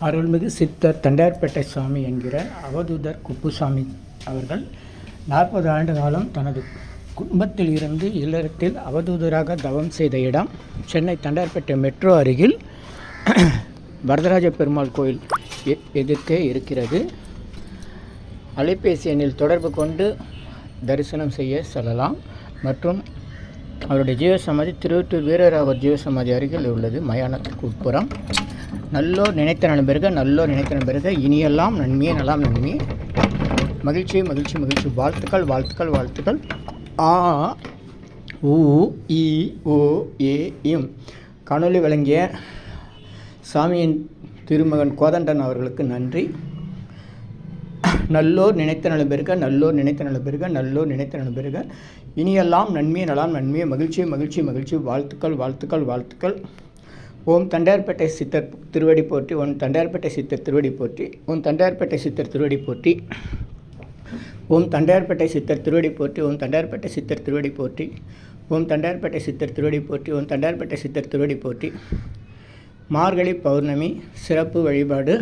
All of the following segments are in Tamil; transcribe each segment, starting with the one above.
அருள்மிகு சித்தர் தண்டையார்பேட்டை சுவாமி என்கிற அவதூதர் குப்புசாமி அவர்கள் நாற்பது ஆண்டு காலம் தனது குடும்பத்தில் இருந்து இல்லறத்தில் அவதூதராக தவம் செய்த இடம் சென்னை தண்டையார்பேட்டை மெட்ரோ அருகில் வரதராஜ பெருமாள் கோயில் எ- எதிர்க்கே இருக்கிறது. அலைபேசி எண்ணில் தொடர்பு கொண்டு தரிசனம் செய்ய செல்லலாம். மற்றும் அவருடைய ஜீவசமாதி திருவட்டூர் வீரராவர் ஜீவசமாதி அருகில் உள்ளது மயானத்துக்கு உட்புறம். நல்லோர் நினைத்த நண்பருக நல்லோர் நினைத்த நண்பருக இனியெல்லாம் நன்மையே நலாம் நன்மையே. மகிழ்ச்சி மகிழ்ச்சி மகிழ்ச்சி. வாழ்த்துக்கள் வாழ்த்துக்கள் வாழ்த்துக்கள். ஆ உ இ ஓ ஏ இம். காணொளி வழங்கிய சாமியின் திருமகன் கோதண்டன் அவர்களுக்கு நன்றி. நல்லோர் நினைத்த நலம் பெருக நல்லோர் நினைத்த நலம் பெருக நல்லோர் நினைத்த நலம் இனியெல்லாம் நன்மையே நலாம் நன்மையே. மகிழ்ச்சி மகிழ்ச்சி மகிழ்ச்சி வாழ்த்துக்கள் வாழ்த்துக்கள் வாழ்த்துக்கள். ஓம் தண்டையார்பேட்டை சித்தர் திருவடி போற்றி ஓம் தண்டையார்பேட்டை சித்தர் திருவடி போற்றி ஓம் தண்டையார்பேட்டை சித்தர் திருவடி போற்றி ஓம் தண்டையார்பேட்டை சித்தர் திருவடி போற்றி ஓம் தண்டையார்பேட்டை சித்தர் திருவடி போற்றி ஓம் தண்டையார்பேட்டை சித்தர் திருவடி போற்றி ஓம் தண்டையார்பேட்டை சித்தர் திருவடி போற்றி. மார்கழி பௌர்ணமி சிறப்பு வழிபாடு.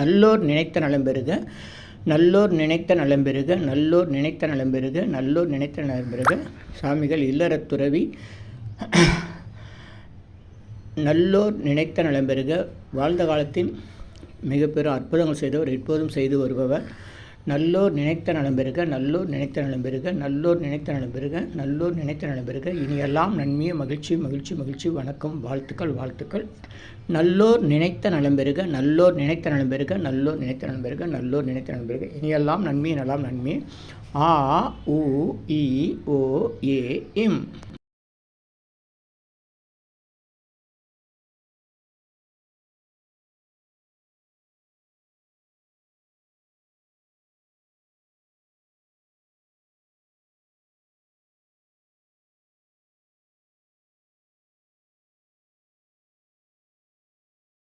நல்லோர் நினைத்த நலம் பெறுக நல்லோர் நினைத்த நலம் பெறுக நல்லோர் நினைத்த நலம் பெறுக நல்லோர் நினைத்த நலம் பெறுக. சாமிகள் இல்லறத்துறவி. நல்லோர் நினைத்த நலம் பெறுக. வாழ்ந்த காலத்தில் மிகப்பெரும் அற்புதங்கள் செய்தவர் இப்போதும் செய்து வருபவர். நல்லோர் நினைத்த நலம் பெறுக நல்லோர் நினைத்த நலம் பெறுக நல்லோர் நினைத்த நலம் பெறுக நல்லோர் நினைத்த நலம் பெறுக. இனியெல்லாம் நன்மையே மகிழ்ச்சி மகிழ்ச்சி மகிழ்ச்சி வணக்கம் வாழ்த்துக்கள் வாழ்த்துக்கள். நல்லோர் நினைத்த நலம் பெறுக நல்லோர் நினைத்த நலம் பெறுக நல்லோர் நினைத்த நலம் பெறுக நல்லோர் நினைத்த நலம் பெறுக. இனியெல்லாம் நன்மையே நலாம் நன்மையே ஆ உ இ ஓ ஏ இம்.